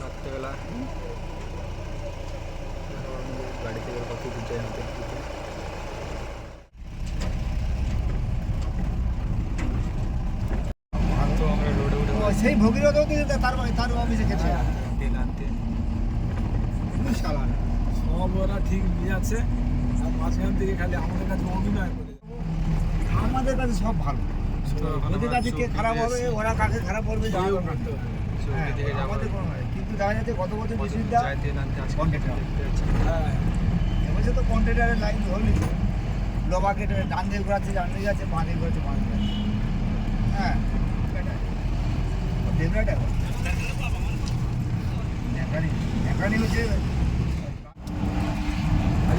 রাত্রেবেলা। গাড়ি থেকে সেই তার তার অফিসে গেছে আনতে সব ওরা ঠিক আছে আর মাঝখান থেকে খালি আমাদের কাছে অভিনয় করে আমাদের কাছে সব ভালো ওদের কাছে কে খারাপ হবে ওরা কাকে খারাপ করবে। হ্যাঁ, আমাদের কোনো নয়। হ্যাঁ এবছর তো লাইন ডান ঘোরাচ্ছে যাচ্ছে ঘোরাচ্ছে হ্যাঁ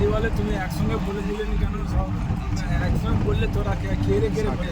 বলে তুমি একসঙ্গে বলে দিলে কেন সব? একসঙ্গে বললে তোরা কে- কেড়ে কেড়ে বলে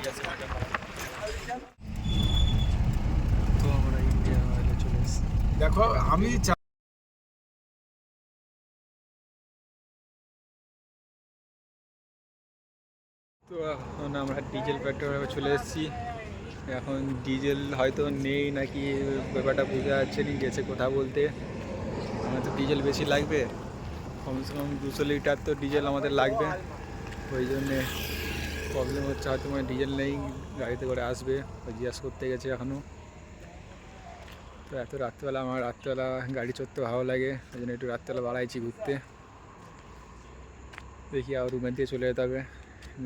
তো আমরা চলে এসেছি দেখো, আমি তো এখন আমরা ডিজেল পেট্রোলে চলে এসেছি। এখন ডিজেল হয়তো নেই নাকি, ব্যাপারটা বোঝা যাচ্ছে না, গেছে কথা বলতে। আমার তো ডিজেল বেশি লাগবে। কমসে কম দুশো লিটার তো ডিজেল আমাদের লাগবে। ওই জন্যে প্রবলেম হচ্ছে, হয়তো মানে ডিজেল নেই, গাড়িতে করে আসবে জিজ্ঞাসা করতে গেছে এখনও তো এত রাত্রেবেলা আমার রাত্রেবেলা গাড়ি চড়তে ভালো লাগে, ওই জন্য একটু রাত্রেবেলা বাড়াইছি ঘুরতে। দেখি আর রুমের দিয়ে চলে যেতে হবে।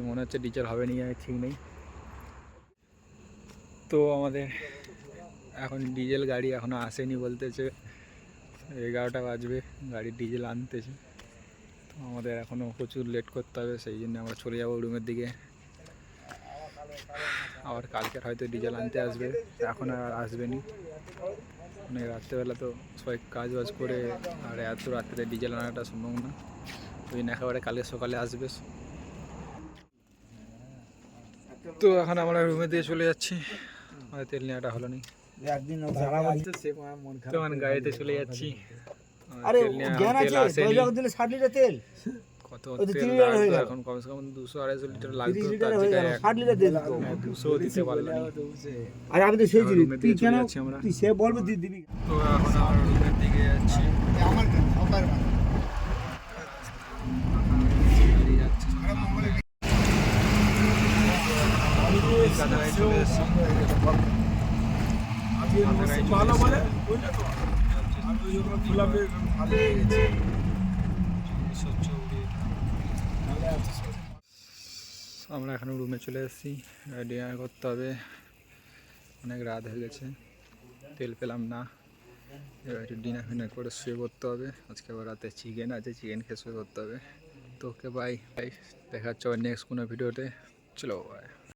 মনে হচ্ছে ডিজেল হবে নি ঠিক নেই। তো আমাদের এখন ডিজেল গাড়ি এখনও আসেনি বলতেছে। এগারোটা বাজবে গাড়ির ডিজেল আনতেছে। তো আমাদের এখনও প্রচুর লেট করতে হবে, সেই জন্য আমরা চলে যাব রুমের দিকে। আবার কালকের হয়তো ডিজেল আনতে আসবে। এখন আর আসবে নি মানে রাত্রেবেলা তো সবাই কাজ বাজ করে আর এত রাত্রে ডিজেল আনাটা সম্ভব না। ওই জন্য একেবারে কালকে সকালে আসবে। তো এখন আমরা রুমে দিয়ে চলে যাচ্ছি। আমাদের তেল নেওয়াটা হলো নি। তো গাড়িতে চলে যাচ্ছি। তেল নেওয়া- তেল আসেনি। তেল। কত তেল লাগতো এখন কমসে কম দুশো আড়াইশো লিটার লাগতো তার জায়গায় ষাট লিটার তেল দুশো দিতে পারলাম না। আর আমি তো সেই জিনিস তুই কেন তুই সে বলবে তুই দিবি। তো এখন আমরা রুমের দিকে যাচ্ছি। আমার সবার ভালো বলে বুঝলে তো। আমি ওই জন্য গোলাপে ভালো লেগেছে নাহলে এত সব- আমরা এখন রুমে চলে এসেছি। ডিনার করতে হবে। অনেক রাত হয়ে গেছে। তেল পেলাম না। এবার একটু ডিনার ফিনার করে শুয়ে করতে হবে। আজকে আবার রাতে চিকেন আছে চিকেন খেয়ে শুয়ে করতে হবে। তো ওকে বাই বাই দেখা হচ্ছে নেক্সট কোনো ভিডিওতে চলো বাই